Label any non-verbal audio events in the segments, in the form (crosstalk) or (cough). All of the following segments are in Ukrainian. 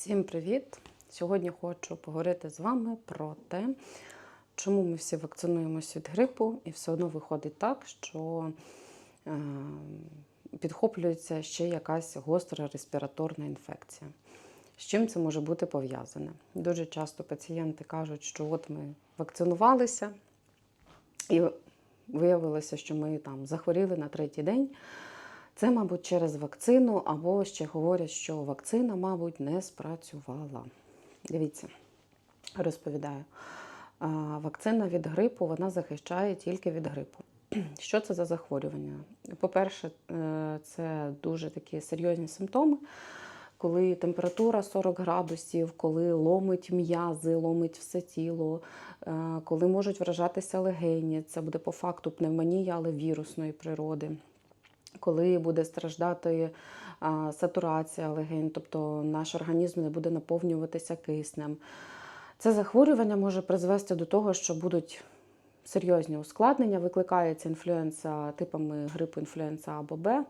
Всім привіт! Сьогодні хочу поговорити з вами про те, чому ми всі вакцинуємося від грипу, і все одно виходить так, що е, підхоплюється ще якась гостра респіраторна інфекція. З чим це може бути пов'язане? Дуже часто пацієнти кажуть, що от ми вакцинувалися, і виявилося, що ми там захворіли на третій день. Це, мабуть, через вакцину, або ще говорять, що вакцина, мабуть, не спрацювала. Дивіться, розповідаю. Вакцина від грипу вона захищає тільки від грипу. (clears throat) Що це за захворювання? По-перше, е, це дуже такі серйозні симптоми, коли температура 40 градусів, коли ломить м'язи, ломить все тіло, е, коли можуть вражатися легені. Це буде по факту пневмонія, але вірусної природи коли буде страждати сатурація легень, тобто наш організм не буде наповнюватися киснем. Це захворювання може призвести до того, що будуть серйозні ускладнення, викликається інфлюенса типами грипу інфлюенса або Б.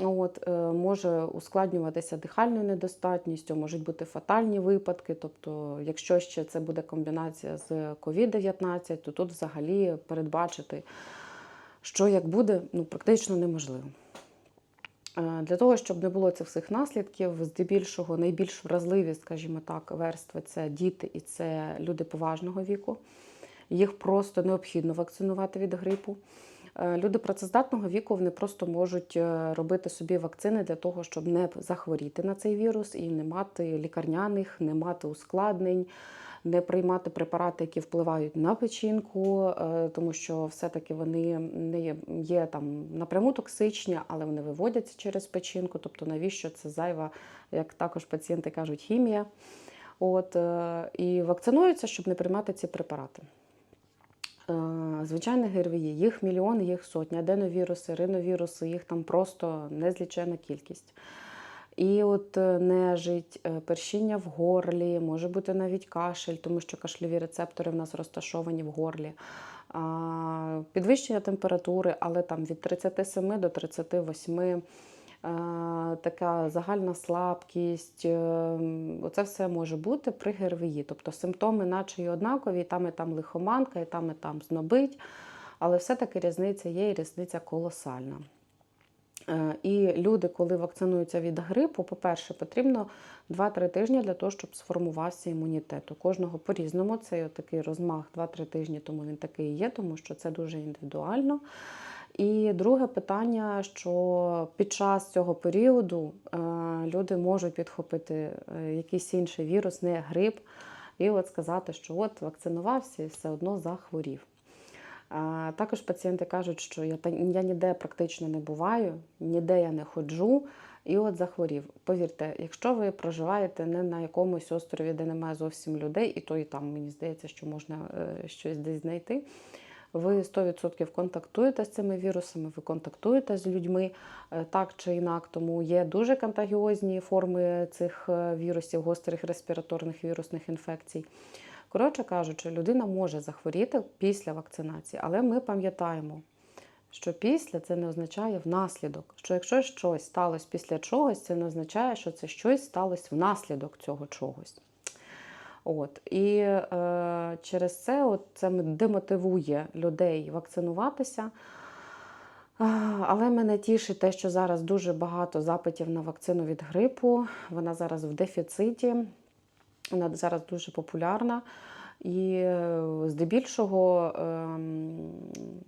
От, е, Може ускладнюватися дихальною недостатністю, можуть бути фатальні випадки. Тобто, якщо ще це буде комбінація з COVID-19, то тут взагалі передбачити що як буде, ну практично неможливо. Е, Для того, щоб не було цих всіх наслідків, здебільшого найбільш вразливі, скажімо так, верстви це діти і це люди поважного віку. Їх просто необхідно вакцинувати від грипу. Е, Люди працездатного віку вони просто можуть е, робити собі вакцини для того, щоб не захворіти на цей вірус і не мати лікарняних, не мати ускладнень не приймати препарати, які впливають на печінку, е, тому що все-таки вони не є, є там напряму токсичні, але вони виводяться через печінку. Тобто, навіщо це зайва, як також пацієнти кажуть, хімія. От, е, І вакцинуються, щоб не приймати ці препарати. Е, Звичайно, ГРВІ, їх мільйони, їх сотні, аденовіруси, риновіруси, їх там просто незлічена кількість. І от е, нежить, е, першіння в горлі, може бути навіть кашель, тому що кашльові рецептори в нас розташовані в горлі. Підвищення температури, але там від 37 до 38, е, така загальна слабкість. Оце все може бути при ГРВІ. Тобто симптоми, наче і однакові, і там і там лихоманка, і там і там знобить. Але все-таки різниця є і різниця колосальна. Е, і люди, коли вакцинуються від грипу, по-перше, потрібно 2-3 тижні для того, щоб сформувався імунітет. У кожного по-різному цей такий розмах 2-3 тижні, тому він такий є, тому що це дуже індивідуально. І друге питання, що під час цього періоду е, люди можуть підхопити е, якийсь інший вірус, не грип, і от сказати, що от вакцинувався і все одно захворів. Також пацієнти кажуть, що я я ніде практично не буваю, ніде я не ходжу, і от захворів. Повірте, якщо ви проживаєте не на якомусь острові, де немає зовсім людей, і то і там мені здається, що можна е, щось десь знайти. Ви 100% контактуєте з цими вірусами, ви контактуєте з людьми е, так чи інак, тому є дуже контагіозні форми цих е, вірусів, гострих респіраторних вірусних інфекцій. Коротше кажучи, людина може захворіти після вакцинації, але ми пам'ятаємо, що після це не означає внаслідок. Що якщо щось сталося після чогось, це не означає, що це щось сталося внаслідок цього чогось. От. І е, через це от це демотивує людей вакцинуватися. Але мене тішить те, що зараз дуже багато запитів на вакцину від грипу. Вона зараз в дефіциті. Вона зараз дуже популярна. І е, здебільшого, ем,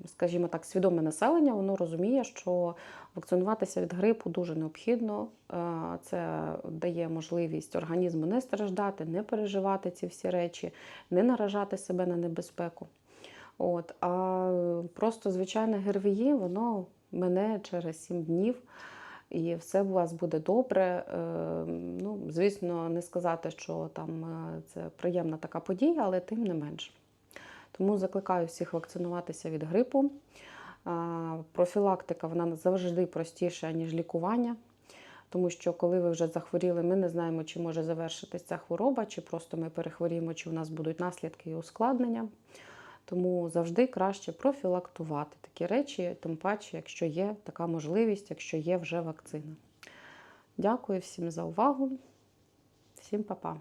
скажімо так, свідоме населення воно розуміє, що вакцинуватися від грипу дуже необхідно. Е, це дає можливість організму не страждати, не переживати ці всі речі, не наражати себе на небезпеку. От, А просто звичайне ГРВІ, воно мене через 7 днів і все у вас буде добре. Е, ну, Звісно, не сказати, що там е, це приємна така подія, але тим не менш. Тому закликаю всіх вакцинуватися від грипу. Профілактика вона завжди простіша, ніж лікування. Тому що, коли ви вже захворіли, ми не знаємо, чи може завершитися ця хвороба, чи просто ми перехворіємо, чи у нас будуть наслідки і ускладнення. Тому завжди краще профілактувати такі речі, тим паче, якщо є така можливість, якщо є вже вакцина. Дякую всім за увагу. Всім па-па!